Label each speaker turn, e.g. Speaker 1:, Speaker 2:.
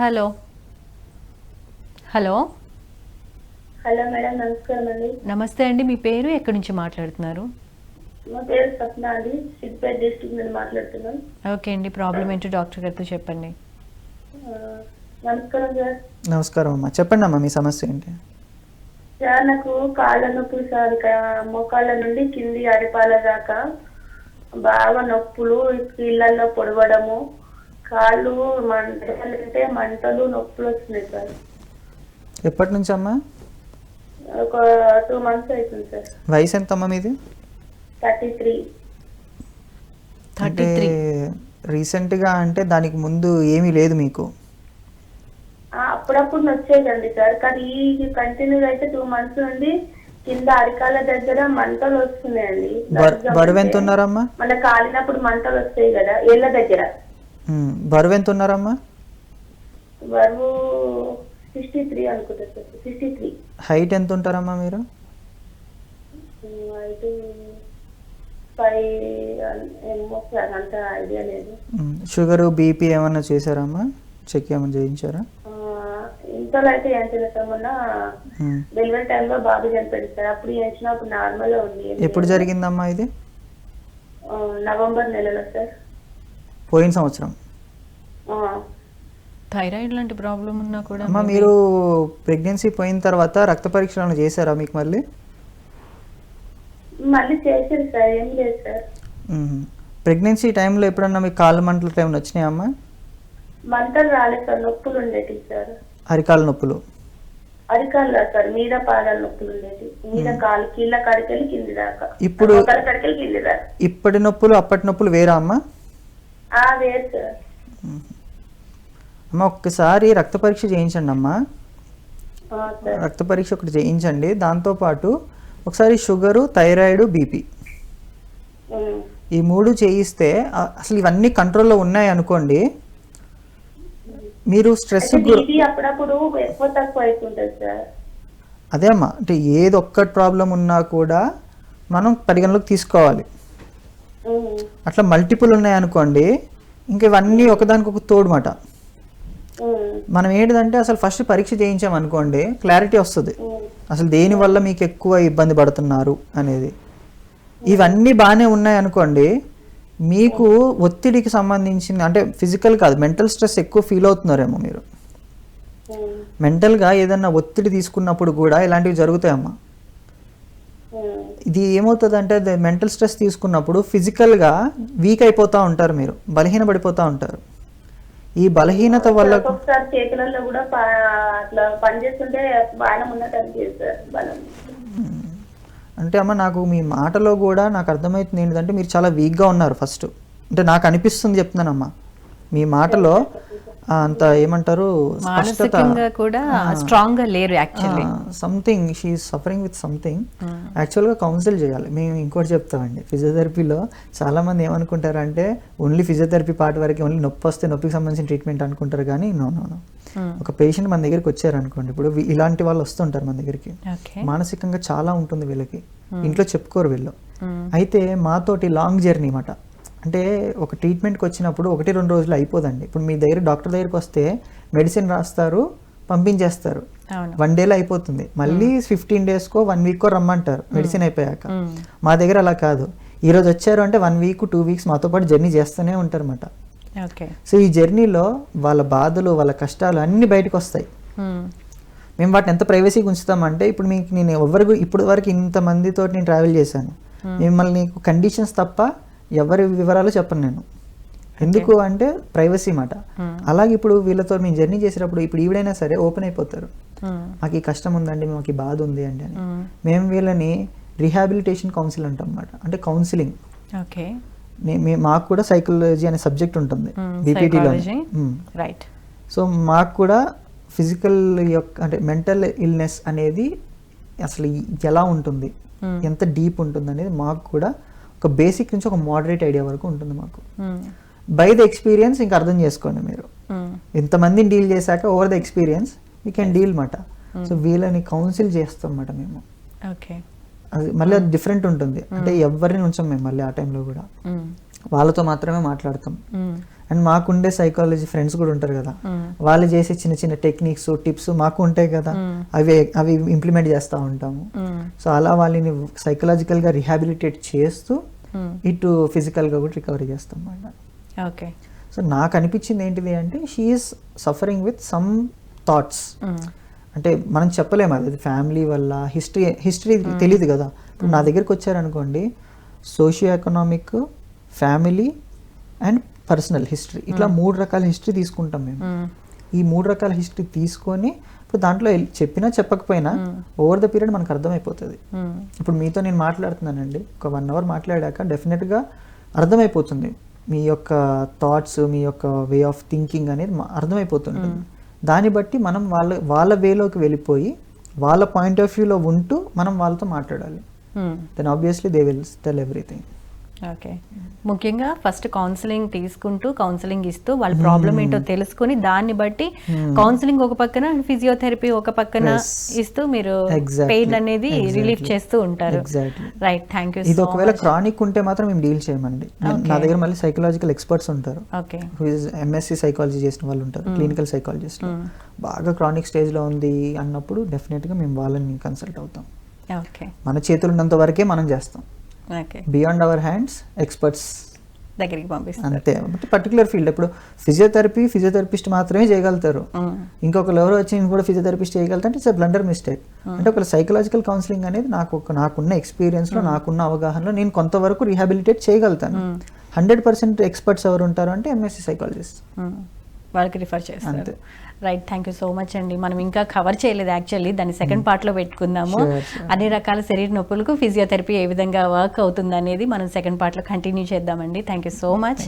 Speaker 1: Hello. Hello.
Speaker 2: Hello madam నమస్కారం అండి.
Speaker 1: నమస్తే అండి మీ పేరు? ఎక్కడి నుంచి మాట్లాడుతున్నారు?
Speaker 2: మా పేరు స్వప్న అండి సిద్దిపేట డిస్ట్రిక్ట్ నుండి మాట్లాడుతున్నాను
Speaker 1: ఓకే అండి ప్రాబ్లం ఏంటో డాక్టర్ గారితో చెప్పండి.
Speaker 2: నమస్కారం సార్.
Speaker 3: నమస్కారం అమ్మా. చెప్పండి అమ్మా మీ సమస్య ఏంటి?
Speaker 2: సార్ నాకు కాళ్ళ నొప్పులు సార్. ఇక మోకాళ్ళ నుండి కింది అరిపాల దాకా బాగా నొప్పులు కీళ్ళల్లో పొడవడము కాళ్ళు మంటే మంటలు నొప్పులు వస్తున్నాయి సార్.
Speaker 3: ఎప్పటి నుంచి అమ్మా?
Speaker 2: ఒక టూ మంత్స్ అవుతుంది సార్.
Speaker 3: వయసు ఎంత అమ్మా మీది?
Speaker 2: Thirty three.
Speaker 1: థర్టీ
Speaker 3: అంటే
Speaker 1: త్రీ
Speaker 3: రీసెంట్గా అంటే దానికి ముందు ఏమీ లేదు మీకు?
Speaker 2: అప్పుడప్పుడు వచ్చేదండి సార్. కానీ ఈ కంటిన్యూ అయితే టూ మంత్స్ నుండి కింద అరికాల దగ్గర మంటలు వస్తున్నాయండి.
Speaker 3: బరువు ఎంత ఉన్నారమ్మా?
Speaker 2: మన కాలినప్పుడు మంటలు వస్తాయి కదా ఏళ్ళ దగ్గర.
Speaker 3: బరువు ఎంత ఉన్నారమ్మా?
Speaker 2: బరువు సిక్స్టీ త్రీ అనుకుంటా సార్. Sixty three.
Speaker 3: హైట్ ఎంత ఉంటారమ్మా మీరు? షుగరు బీపీ ఏమన్నా చేశారమ్మా? చెక్ ఏమైనా చేయించారా?
Speaker 2: ఇంతలో అయితే ఏం. డెలివరీ టైంలో బాబు చనిపోయింది సార్. అప్పుడు చేసినప్పుడు నార్మల్ ఉంది
Speaker 3: ఎప్పుడు. జరిగిందమ్మా ఇది?
Speaker 2: నవంబర్ నెలలో సార్.
Speaker 3: పోయిన సంవత్సరం.
Speaker 2: ఆ,
Speaker 1: థైరాయిడ్ లాంటి ప్రాబ్లం ఉన్నా కూడా
Speaker 3: అమ్మా మీరు ప్రెగ్నెన్సీ పోయిన తర్వాత రక్త పరీక్షలు ఏమైనా చేశారా మీకు మళ్ళీ?
Speaker 2: మళ్ళీ చేసారు సార్ ఏం లేదు సార్.
Speaker 3: ప్రెగ్నెన్సీ టైంలో ఎప్పుడన్నా మీకు కాళ్ళ మంటలు ఏమైనా వచ్చినాయమ్మా
Speaker 2: మంటలు రాలేదు సార్ నొప్పులు ఉండేటి సార్.
Speaker 3: అరికాల నొప్పులు.
Speaker 2: అరికాలు కాదు సార్ మీద పాదాల నొప్పులు ఉండేటి. మీద కాలు కీళ్ళ కాడికెళ్ళి కింది దాకా.
Speaker 3: ఇప్పుడు-
Speaker 2: కింది దాకా.
Speaker 3: ఇప్పటి నొప్పులు అప్పటి నొప్పులు వేరా అమ్మా? అమ్మ ఒక్కసారి రక్త పరీక్ష చేయించండి అమ్మా. రక్త పరీక్ష ఒకటి చేయించండి. దాంతోపాటు ఒకసారి షుగరు థైరాయిడ్ బీపీ. ఈ మూడు చేయిస్తే అసలు ఇవన్నీ కంట్రోల్లో ఉన్నాయి అనుకోండి మీరు స్ట్రెస్ అదే అమ్మా అంటే ఏది ఒక్క ప్రాబ్లం ఉన్నా కూడా మనం పరిగణలోకి తీసుకోవాలి. అట్లా మల్టిపుల్ ఉన్నాయి అనుకోండి ఇంకా ఇవన్నీ ఒకదానికి ఒక తోడుమాట. మనం ఏంటిదంటే అసలు ఫస్ట్ పరీక్ష చేయించామనుకోండి క్లారిటీ వస్తుంది. అసలు దేని వల్ల మీకు ఎక్కువ ఇబ్బంది పడుతున్నారు అనేది ఇవన్నీ బాగానే ఉన్నాయి అనుకోండి మీకు ఒత్తిడికి సంబంధించింది అంటే ఫిజికల్ కాదు మెంటల్ స్ట్రెస్ ఎక్కువ ఫీల్ అవుతున్నారేమో మీరు. మెంటల్గా ఏదన్నా ఒత్తిడి తీసుకున్నప్పుడు కూడా ఇలాంటివి జరుగుతాయమ్మా. ఇది ఏమవుతుందంటే మెంటల్ స్ట్రెస్ తీసుకున్నప్పుడు ఫిజికల్గా వీక్ అయిపోతూ ఉంటారు మీరు బలహీనపడిపోతూ ఉంటారు. ఈ బలహీనత వల్ల
Speaker 2: చేతులలో కూడా ప- అట్లా పని చేస్తుంటే బాణం ఉన్నట్టు అనిపిస్తుంది సార్ బలం
Speaker 3: అంటే అమ్మ నాకు మీ మాటలో కూడా నాకు అర్థమవుతుంది ఏంటంటే మీరు చాలా వీక్గా ఉన్నారు ఫస్ట్. అంటే నాకు అనిపిస్తుంది చెప్తున్నానమ్మా. మీ మాటలో అంత ఏమంటారు స్పష్టత.
Speaker 1: కూడా స్ట్రాంగ్గా లేరు actually.
Speaker 3: Something she suffering with something యాక్చువల్గా కౌన్సిల్ చేయాలి. మేము ఇంకోటి చెప్తామండి. ఫిజియోథెరపీలో చాలామంది ఏమనుకుంటారంటే ఓన్లీ ఫిజియోథెరపీ పార్ట్ వరకు ఓన్లీ నొప్పి వస్తే నొప్పికి సంబంధించిన ట్రీట్మెంట్ అనుకుంటారు కానీ నో నో నో ఒక పేషెంట్ మన దగ్గరికి వచ్చారనుకోండి ఇప్పుడు వీ- ఇలాంటి వాళ్ళు వస్తుంటారు మన దగ్గరికి. మానసికంగా చాలా ఉంటుంది వీళ్ళకి. ఇంట్లో చెప్పుకోరు వీళ్ళు. అయితే మాతోటి లాంగ్ జర్నీ మాట. అంటే ఒక ట్రీట్మెంట్కి వచ్చినప్పుడు ఒకటి రెండు రోజులు అయిపోదండి. ఇప్పుడు మీ దగ్గర డాక్టర్ దగ్గరికి వస్తే మెడిసిన్ రాస్తారు పంపించేస్తారు. వన్ డేలో అయిపోతుంది. మళ్ళీ ఫిఫ్టీన్ డేస్కో వన్ వీక్కో రమ్మంటారు మెడిసిన్ అయిపోయాక.
Speaker 1: మ్మ్.
Speaker 3: మా దగ్గర అలా కాదు. ఈ రోజు వచ్చారు అంటే వన్ వీక్ టూ వీక్స్ మాతో పాటు జర్నీ చేస్తూనే ఉంటారు అనమాట
Speaker 1: ఓకే.
Speaker 3: సో ఈ జర్నీలో వాళ్ళ బాధలు వాళ్ళ కష్టాలు అన్నీ బయటకు వస్తాయి. మేము వాటిని ఎంత ప్రైవసీగా ఉంచుతామంటే ఇప్పుడు మీకు నేను ఎవరికి ఇప్పుడు వరకు ఇంతమందితో నేను ట్రావెల్ చేశాను. మిమ్మల్ని కండిషన్స్ తప్ప ఎవరి వివరాలు చెప్పను నేను. ఎందుకు అంటే ప్రైవసీ మాట. అలాగే ఇప్పుడు వీళ్ళతో మేము జర్నీ చేసేటప్పుడు ఇప్పుడు ఈవిడైనా సరే ఓపెన్ అయిపోతారు. మాకు ఈ కష్టం ఉందండి మాకు ఈ బాధ ఉంది అండి అని. మేము. వీళ్ళని రిహాబిలిటేషన్ కౌన్సిల్ అంటాం అన్నమాట. అంటే కౌన్సిలింగ్.
Speaker 1: ఓకే.
Speaker 3: మాకు కూడా సైకాలజీ అనే సబ్జెక్ట్ ఉంటుంది. బీపీటీలో
Speaker 1: రైట్
Speaker 3: సో మాకు కూడా ఫిజికల్ యొక్క అంటే మెంటల్ ఇల్నెస్ అనేది అసలు ఎలా ఉంటుంది? ఎంత డీప్ ఉంటుంది అనేది మాకు కూడా ఒక బేసిక్ నుంచి ఒక మోడరేట్ ఐడియా వరకు ఉంటుంది మాకు. బై ద ఎక్స్పీరియన్స్ ఇంకా అర్థం చేసుకోండి మీరు. ఇంతమందిని డీల్ చేశాక over the experience we can deal మాట. సో వీళ్ళని కౌన్సిల్ చేస్తాం మాట మేము.
Speaker 1: ఓకే
Speaker 3: అది మళ్ళీ అది డిఫరెంట్ ఉంటుంది. అంటే ఎవరిని ఉంచాం మేము మళ్ళీ ఆ టైంలో కూడా. వాళ్ళతో మాత్రమే మాట్లాడతాం. అండ్ మాకుండే సైకాలజీ ఫ్రెండ్స్ కూడా ఉంటారు కదా. వాళ్ళు చేసే చిన్న చిన్న టెక్నిక్స్ టిప్స్ మాకు ఉంటాయి కదా. అవి అవి ఇంప్లిమెంట్ చేస్తూ ఉంటాము. సో అలా వాళ్ళని సైకలాజికల్గా రిహాబిలిటేట్ చేస్తూ ఇటు ఫిజికల్గా కూడా రికవరీ చేస్తాం
Speaker 1: ఓకే.
Speaker 3: సో నాకు అనిపించింది ఏంటిది అంటే she is suffering with some thoughts అంటే మనం చెప్పలేము అది ఫ్యామిలీ వల్ల హిస్టరీ హిస్టరీ తెలియదు కదా. ఇప్పుడు నా దగ్గరికి వచ్చారనుకోండి socio economic family and personal history. ఇట్లా మూడు రకాల హిస్టరీ తీసుకుంటాం మేము. ఈ మూడు రకాల హిస్టరీ తీసుకొని ఇప్పుడు దాంట్లో చెప్పినా చెప్పకపోయినా ఓవర్ ద పీరియడ్ మనకు అర్థమైపోతుంది. ఇప్పుడు మీతో నేను మాట్లాడుతున్నానండి. ఒక వన్ అవర్ మాట్లాడాక డెఫినెట్గా అర్థమైపోతుంది. మీ యొక్క థాట్స్ మీ యొక్క వే ఆఫ్ థింకింగ్ అనేది అర్థమైపోతుంది దాన్ని బట్టి మనం వాళ్ళ వాళ్ళ వేలోకి వెళ్ళిపోయి వాళ్ళ పాయింట్ ఆఫ్ వ్యూలో ఉంటూ మనం వాళ్ళతో మాట్లాడాలి. Then obviously they will tell everything
Speaker 1: okay. ముఖ్యంగా ఫస్ట్ కౌన్సిలింగ్ తీసుకుంటూ కౌన్సిలింగ్ ఇస్తూ వాళ్ళ ప్రాబ్లం ఏంటో తెలుసుకొని దాన్ని బట్టి కౌన్సిలింగ్ ఒక పక్కన ఫిజియోథెరపీ ఒక పక్కన. ఇస్తూ మీరు. పెయిన్ అనేది రిలీఫ్. చేస్తూ ఉంటారు. రైట్ థ్యాంక్ యూ
Speaker 3: ఇది ఒకవేళ క్రానిక్ ఉంటే మాత్రం మేము డీల్ చేయమండి. నా. దగ్గర మళ్ళీ సైకలాజికల్ ఎక్స్పర్ట్స్ ఉంటారు.
Speaker 1: ఓకే
Speaker 3: ఎంఎస్సి సైకాలజీ చేసిన వాళ్ళు ఉంటారు క్లినికల్ సైకాలజిస్ట్ బాగా క్రానిక్ స్టేజ్లో ఉంది అన్నప్పుడు డెఫినెట్గా మేము వాళ్ళని కన్సల్ట్ అవుతాం.
Speaker 1: ఓకే
Speaker 3: మన చేతులు ఉన్నంత వరకే మనం చేస్తాం. బియాండ్ అవర్ హ్యాండ్స్ ఎక్స్పర్ట్స్
Speaker 1: దగ్గరికి పంపిస్తారు.
Speaker 3: అంతే. పర్టికులర్ ఫీల్డ్ ఇప్పుడు ఫిజియోథెరపీ ఫిజియోథెరపిస్ట్ మాత్రమే చేయగలుగుతారు.
Speaker 1: Mm.
Speaker 3: ఇంకొకరు ఎవరో వచ్చి కూడా ఫిజియోథెరపిస్ట్ చేయగలుగుతా అంటే ఇట్స్ బ్లండర్ మిస్టేక్ అంటే ఒక సైకలాజికల్ కౌన్సిలింగ్ అనేది నాకు ఒక నాకున్న ఎక్స్పీరియన్స్లో నాకున్న అవగాహనలో నేను కొంతవరకు రీహాబిలిటేట్ చేయగలుగుతాను. హండ్రెడ్ పర్సెంట్ ఎక్స్పర్ట్స్ ఎవరు ఉంటారు అంటే ఎంఎస్సి సైకాలజిస్ట్.
Speaker 1: వాళ్ళకి రిఫర్ చేస్తారు. Right thank you so much అండి. మనం ఇంకా కవర్ చేయలేదు యాక్చువల్లీ దాన్ని సెకండ్ పార్ట్లో పెట్టుకుందాము.
Speaker 3: Sure, sure.
Speaker 1: అన్ని రకాల శరీర నొప్పులకు ఫిజియోథెరపీ ఏ విధంగా వర్క్ అవుతుంది అనేది మనం సెకండ్ పార్ట్లో కంటిన్యూ చేద్దామండి. Thank you so much